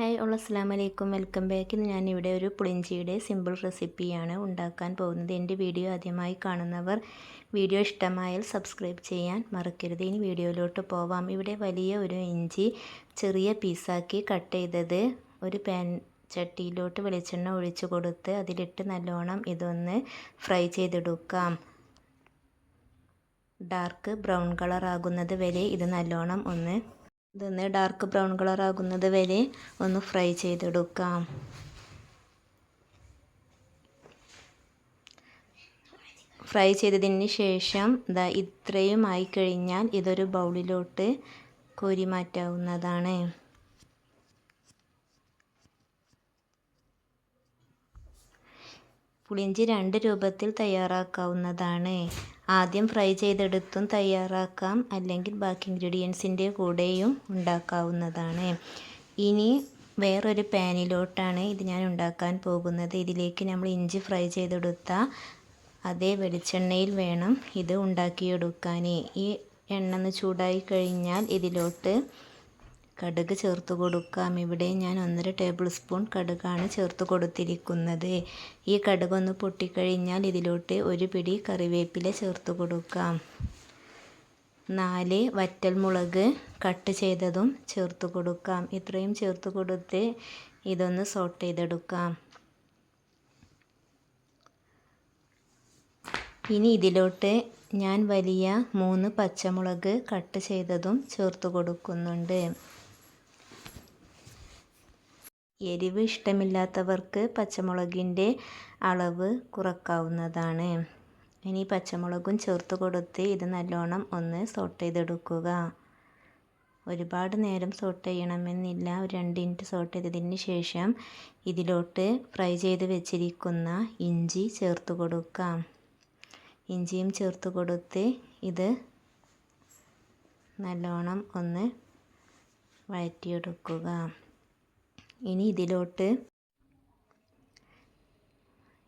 Hi all അസ്സാം വലൈക്കും welcome back. ഇന്ന് ഞാനിവിടെ ഒരു പുളിഞ്ചിയുടെ സിമ്പിൾ റെസിപ്പിയാണ് ഉണ്ടാക്കാൻ പോകുന്നത്. എന്റെ വീഡിയോ ആദ്യമായി കാണുന്നവർ വീഡിയോ ഇഷ്ടമായാൽ സബ്സ്ക്രൈബ് ചെയ്യാൻ മറക്കരുത്. ഇനി വീഡിയോയിലോട്ട് പോവാം. ഇവിടെ വലിയ ഒരു ഇഞ്ചി ചെറിയ പീസാക്കി കട്ട് ചെയ്തത് ഒരു പാൻ ചട്ടിയിലോട്ട് വെളിച്ചെണ്ണ ഒഴിച്ചു കൊടുത്ത് അതിലിട്ട് നല്ലോണം ഇതൊന്ന് ഫ്രൈ ചെയ്തെടുക്കാം. ഡാർക്ക് ബ്രൗൺ കളർ ആകുന്നത് വരെ ഇത് നല്ലോണം ഒന്ന് ഇതൊന്ന് ഡാർക്ക് ബ്രൗൺ കളർ ആകുന്നത് വരെ ഒന്ന് ഫ്രൈ ചെയ്തെടുക്കാം. ഫ്രൈ ചെയ്തതിന് ശേഷം ഇതാ ഇത്രയും ആയി കഴിഞ്ഞാൽ ഇതൊരു ബൗളിലോട്ട് കോരി മാറ്റാവുന്നതാണ്. പുളിഞ്ചി രണ്ട് രൂപത്തിൽ തയ്യാറാക്കാവുന്നതാണ്. ആദ്യം ഫ്രൈ ചെയ്തെടുത്തും തയ്യാറാക്കാം. അല്ലെങ്കിൽ ബാക്കി ഇൻഗ്രീഡിയൻസിന്റെ കൂടെയും ഉണ്ടാക്കാവുന്നതാണ്. ഇനി വേറൊരു പാനിലോട്ടാണ് ഇത് ഞാൻ ഉണ്ടാക്കാൻ പോകുന്നത്. ഇതിലേക്ക് നമ്മൾ ഇഞ്ചി ഫ്രൈ ചെയ്തെടുത്ത അതേ വെളിച്ചെണ്ണയിൽ വേണം ഇത് ഉണ്ടാക്കിയെടുക്കാൻ ഈ എണ്ണ ഒന്ന് ചൂടായി കഴിഞ്ഞാൽ ഇതിലോട്ട് കടുക് ചേർത്ത് കൊടുക്കാം. ഇവിടെ ഞാൻ ഒന്നര ടേബിൾ സ്പൂൺ കടുകാണ് ചേർത്ത് കൊടുത്തിരിക്കുന്നത്. ഈ കടുക് ഒന്ന് പൊട്ടിക്കഴിഞ്ഞാൽ ഇതിലോട്ട് ഒരു പിടി കറിവേപ്പില ചേർത്ത് കൊടുക്കാം. നാല് വറ്റൽമുളക് കട്ട് ചെയ്തതും ചേർത്ത് കൊടുക്കാം. ഇത്രയും ചേർത്ത് കൊടുത്ത് ഇതൊന്ന് സോട്ട് ചെയ്തെടുക്കാം. ഇനി ഇതിലോട്ട് ഞാൻ വലിയ മൂന്ന് പച്ചമുളക് കട്ട് ചെയ്തതും ചേർത്ത് കൊടുക്കുന്നുണ്ട്. എരിവ് ഇഷ്ടമില്ലാത്തവർക്ക് പച്ചമുളകിന്റെ അളവ് കുറക്കാവുന്നതാണ്. ഇനി പച്ചമുളകും ചേർത്ത് കൊടുത്ത് ഇത് നല്ലോണം ഒന്ന് സോട്ട് ചെയ്തെടുക്കുക. ഒരുപാട് നേരം സോട്ട് ചെയ്യണമെന്നില്ല. ഒരു രണ്ട് മിനിറ്റ് സോട്ട് ചെയ്തതിന് ശേഷം ഇതിലോട്ട് ഫ്രൈ ചെയ്ത് വെച്ചിരിക്കുന്ന ഇഞ്ചി ചേർത്ത് കൊടുക്കാം ഇഞ്ചിയും ചേർത്ത് കൊടുത്ത് ഇത് നല്ലോണം ഒന്ന് വഴറ്റിയെടുക്കുക. ഇനി ഇതിലോട്ട്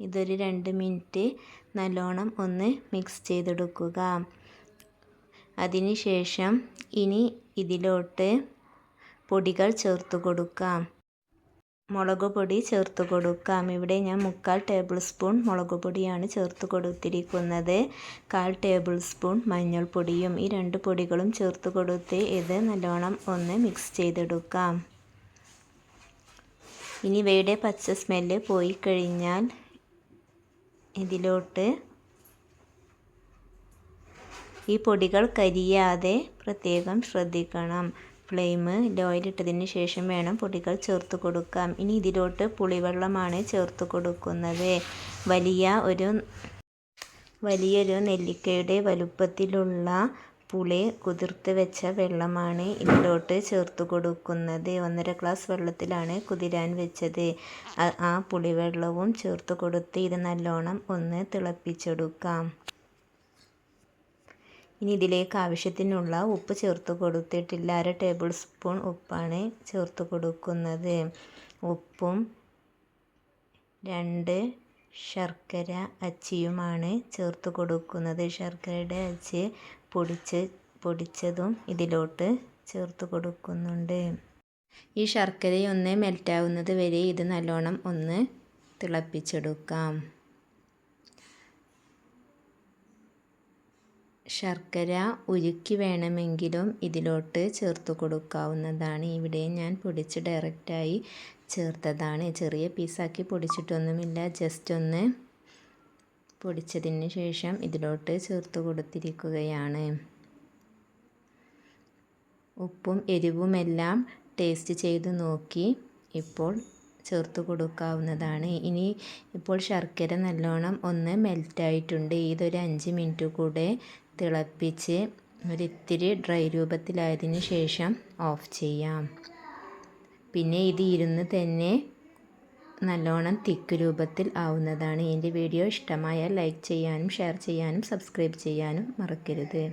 ഇതൊരു രണ്ട് മിനിറ്റ് നല്ലോണം ഒന്ന് മിക്സ് ചെയ്തെടുക്കുക. അതിനുശേഷം ഇനി ഇതിലോട്ട് പൊടികൾ ചേർത്ത് കൊടുക്കാം. മുളക് പൊടി ചേർത്ത് കൊടുക്കാം. ഇവിടെ ഞാൻ മുക്കാൽ ടേബിൾ സ്പൂൺ മുളക് പൊടിയാണ് ചേർത്ത് കൊടുത്തിരിക്കുന്നത്. കാൽ ടേബിൾ സ്പൂൺ മഞ്ഞൾപ്പൊടിയും ഈ രണ്ട് പൊടികളും ചേർത്ത് കൊടുത്ത് ഇത് നല്ലോണം ഒന്ന് മിക്സ് ചെയ്തെടുക്കാം. ഇനി ഇവയുടെ പച്ച സ്മെല്ല് പോയി കഴിഞ്ഞാൽ ഇതിലോട്ട് ഈ പൊടികൾ കരിയാതെ പ്രത്യേകം ശ്രദ്ധിക്കണം. ഫ്ലെയിം ലോയിലിട്ടതിന് ശേഷം വേണം പൊടികൾ ചേർത്ത് കൊടുക്കാം ഇനി ഇതിലോട്ട് പുളിവെള്ളമാണ് ചേർത്ത് കൊടുക്കുന്നത്. വലിയ ഒരു വലിയൊരു നെല്ലിക്കയുടെ വലുപ്പത്തിലുള്ള പുളി കുതിർത്ത് വെച്ച വെള്ളമാണ് ഇതിലോട്ട് ചേർത്ത് കൊടുക്കുന്നത്. ഒന്നര ഗ്ലാസ് വെള്ളത്തിലാണ് കുതിരാൻ വെച്ചത്. ആ പുളിവെള്ളവും ചേർത്ത് കൊടുത്ത് ഇത് നല്ലോണം ഒന്ന് തിളപ്പിച്ചെടുക്കാം. ഇനി ഇതിലേക്ക് ആവശ്യത്തിനുള്ള ഉപ്പ് ചേർത്ത് കൊടുത്തിട്ടില്ല. അര ടേബിൾ സ്പൂൺ ഉപ്പാണ് ചേർത്ത് കൊടുക്കുന്നത്. ഉപ്പും രണ്ട് ശർക്കര അച്ചിയുമാണ് ചേർത്ത് കൊടുക്കുന്നത്. ശർക്കരയുടെ അച്ചി പൊടിച്ച് പൊടിച്ചതും ഇതിലോട്ട് ചേർത്ത് കൊടുക്കുന്നുണ്ട്. ഈ ശർക്കരയൊന്ന് മെൽറ്റാവുന്നത് വരെ ഇത് നല്ലോണം ഒന്ന് തിളപ്പിച്ചെടുക്കാം. ശർക്കര ഉരുക്കി വേണമെങ്കിലും ഇതിലോട്ട് ചേർത്ത് കൊടുക്കാവുന്നതാണ്. ഇവിടെ ഞാൻ പൊടിച്ച് ഡയറക്റ്റായി ചേർത്തതാണ്. ചെറിയ പീസാക്കി പൊടിച്ചിട്ടൊന്നുമില്ല. ജസ്റ്റ് ഒന്ന് പൊടിച്ചതിന് ശേഷം ഇതിലോട്ട് ചേർത്ത് കൊടുത്തിരിക്കുകയാണ്. ഉപ്പും എരിവുമെല്ലാം ടേസ്റ്റ് ചെയ്ത് നോക്കി ഇപ്പോൾ ചേർത്ത് കൊടുക്കാവുന്നതാണ്. ഇനി ഇപ്പോൾ ശർക്കര നല്ലോണം ഒന്ന് മെൽറ്റായിട്ടുണ്ട്. ഇതൊരു അഞ്ച് മിനിറ്റ് കൂടെ തിളപ്പിച്ച് ഒരിത്തിരി ഡ്രൈ രൂപത്തിലായതിനു ശേഷം ഓഫ് ചെയ്യാം. പിന്നെ ഇത് ഇരുന്ന് തന്നെ നല്ലോണം തിക്ക് രൂപത്തിൽ ആവുന്നതാണ്. എന്റെ വീഡിയോ ഇഷ്ടമായാൽ ലൈക്ക് ചെയ്യാനും ഷെയർ ചെയ്യാനും സബ്സ്ക്രൈബ് ചെയ്യാനും മറക്കരുത്.